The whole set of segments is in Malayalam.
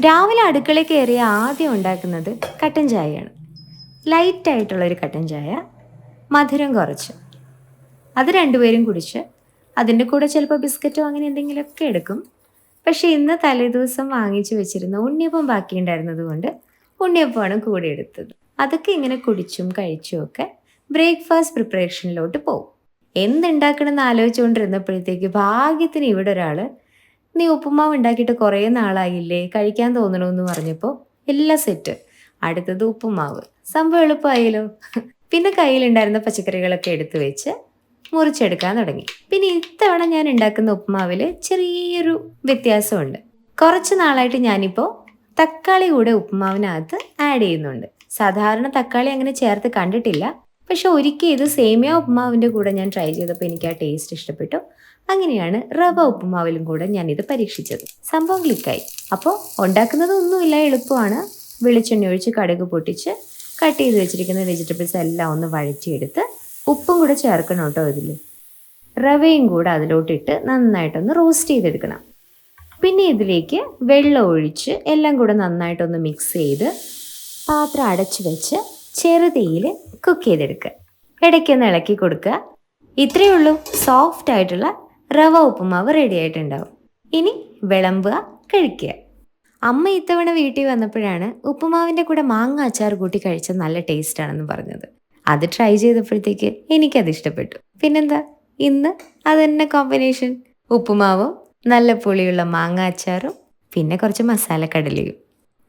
രാവിലെ അടുക്കളയിൽ കയറിയ ആദ്യം ഉണ്ടാക്കുന്നത് കട്ടൻ ചായയാണ്. ലൈറ്റായിട്ടുള്ളൊരു കട്ടൻ ചായ. മധുരം കുറച്ച്. അത് രണ്ടുപേരും കുടിച്ച് അതിന്റെ കൂടെ ചിലപ്പോൾ ബിസ്ക്കറ്റോ അങ്ങനെ എന്തെങ്കിലുമൊക്കെ എടുക്കും. പക്ഷേ ഇന്ന് തലേദിവസം വാങ്ങിച്ചു വെച്ചിരുന്ന ഉണ്ണിയപ്പം ബാക്കിയുണ്ടായിരുന്നത് കൊണ്ട് ഉണ്ണിയപ്പമാണ് കൂടെ എടുത്തത്. അതൊക്കെ ഇങ്ങനെ കുടിച്ചും കഴിച്ചും ഒക്കെ ബ്രേക്ക്ഫാസ്റ്റ് പ്രിപ്പറേഷനിലോട്ട് പോകും എന്തുണ്ടാക്കണമെന്ന് ആലോചിച്ചുകൊണ്ടിരുന്നപ്പോഴത്തേക്ക് ഭാഗ്യത്തിന് ഇവിടെ ഒരാൾ നീ ഉപ്പുമാവ് ഉണ്ടാക്കിയിട്ട് കുറേ നാളായില്ലേ? കഴിക്കാൻ തോന്നണമെന്ന് പറഞ്ഞപ്പോൾ എല്ലാം സെറ്റ്. അടുത്തത് ഉപ്പുമാവ്. സംഭവം എളുപ്പമായല്ലോ. പിന്നെ കയ്യിലുണ്ടായിരുന്ന പച്ചക്കറികളൊക്കെ എടുത്തു വെച്ച് മുറിച്ചെടുക്കാൻ തുടങ്ങി. പിന്നെ ഇത്തവണ ഞാൻ ഉണ്ടാക്കുന്ന ഉപ്പുമാവിൽ ചെറിയൊരു വ്യത്യാസമുണ്ട്. കുറച്ച് നാളായിട്ട് ഞാനിപ്പോൾ തക്കാളി കൂടെ ഉപ്പുമാവിനകത്ത് ആഡ് ചെയ്യുന്നുണ്ട്. സാധാരണ തക്കാളി അങ്ങനെ ചേർത്ത് കണ്ടിട്ടില്ല. പക്ഷെ ഒരിക്കൽ ഇത് സേമിയ ഉപ്പുമാവിന്റെ കൂടെ ഞാൻ ട്രൈ ചെയ്തപ്പോൾ എനിക്ക് ആ ടേസ്റ്റ് ഇഷ്ടപ്പെട്ടു. അങ്ങനെയാണ് റവ ഉപ്പുമാവിലും കൂടെ ഞാനിത് പരീക്ഷിച്ചത്. സംഭവം ക്ലിക്കായി അപ്പോൾ ഉണ്ടാക്കുന്നത് ഒന്നുമില്ല എളുപ്പമാണ്. വെളിച്ചെണ്ണ ഒഴിച്ച് കടുക് പൊട്ടിച്ച് കട്ട് ചെയ്ത് വെച്ചിരിക്കുന്ന വെജിറ്റബിൾസ് എല്ലാം ഒന്ന് വഴറ്റിയെടുത്ത് ഉപ്പും കൂടെ ചേർക്കണം കേട്ടോ ഇതിൽ റവയും കൂടെ അതിലോട്ടിട്ട് നന്നായിട്ടൊന്ന് റോസ്റ്റ് ചെയ്തെടുക്കണം. പിന്നെ ഇതിലേക്ക് വെള്ളം ഒഴിച്ച് എല്ലാം കൂടെ നന്നായിട്ടൊന്ന് മിക്സ് ചെയ്ത് പാത്രം അടച്ചു വെച്ച് ചെറുതീയിൽ കുക്ക് ചെയ്തെടുക്കുക. ഇടയ്ക്കൊന്ന് ഇളക്കി കൊടുക്കുക. ഇത്രയേ ഉള്ളൂ. സോഫ്റ്റ് ആയിട്ടുള്ള റവ ഉപ്പുമാവ് റെഡി ആയിട്ടുണ്ടാവും. ഇനി വിളമ്പുക കഴിക്കുക. അമ്മ ഇത്തവണ വീട്ടിൽ വന്നപ്പോഴാണ് ഉപ്പുമാവിന്റെ കൂടെ മാങ്ങ അച്ചാർ കൂട്ടി കഴിച്ച നല്ല ടേസ്റ്റ് ആണെന്ന് പറഞ്ഞത്. അത് ട്രൈ ചെയ്തപ്പോഴത്തേക്ക് എനിക്കത് ഇഷ്ടപ്പെട്ടു. പിന്നെന്താ? ഇന്ന് അത് തന്നെ കോമ്പിനേഷൻ ഉപ്പുമാവും നല്ല പുളിയുള്ള മാങ്ങ അച്ചാറും പിന്നെ കുറച്ച് മസാല കടലയും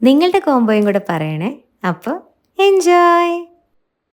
നിങ്ങളുടെ കോംബോയും കൂടെ പറയണേ. അപ്പോൾ എൻജോയ്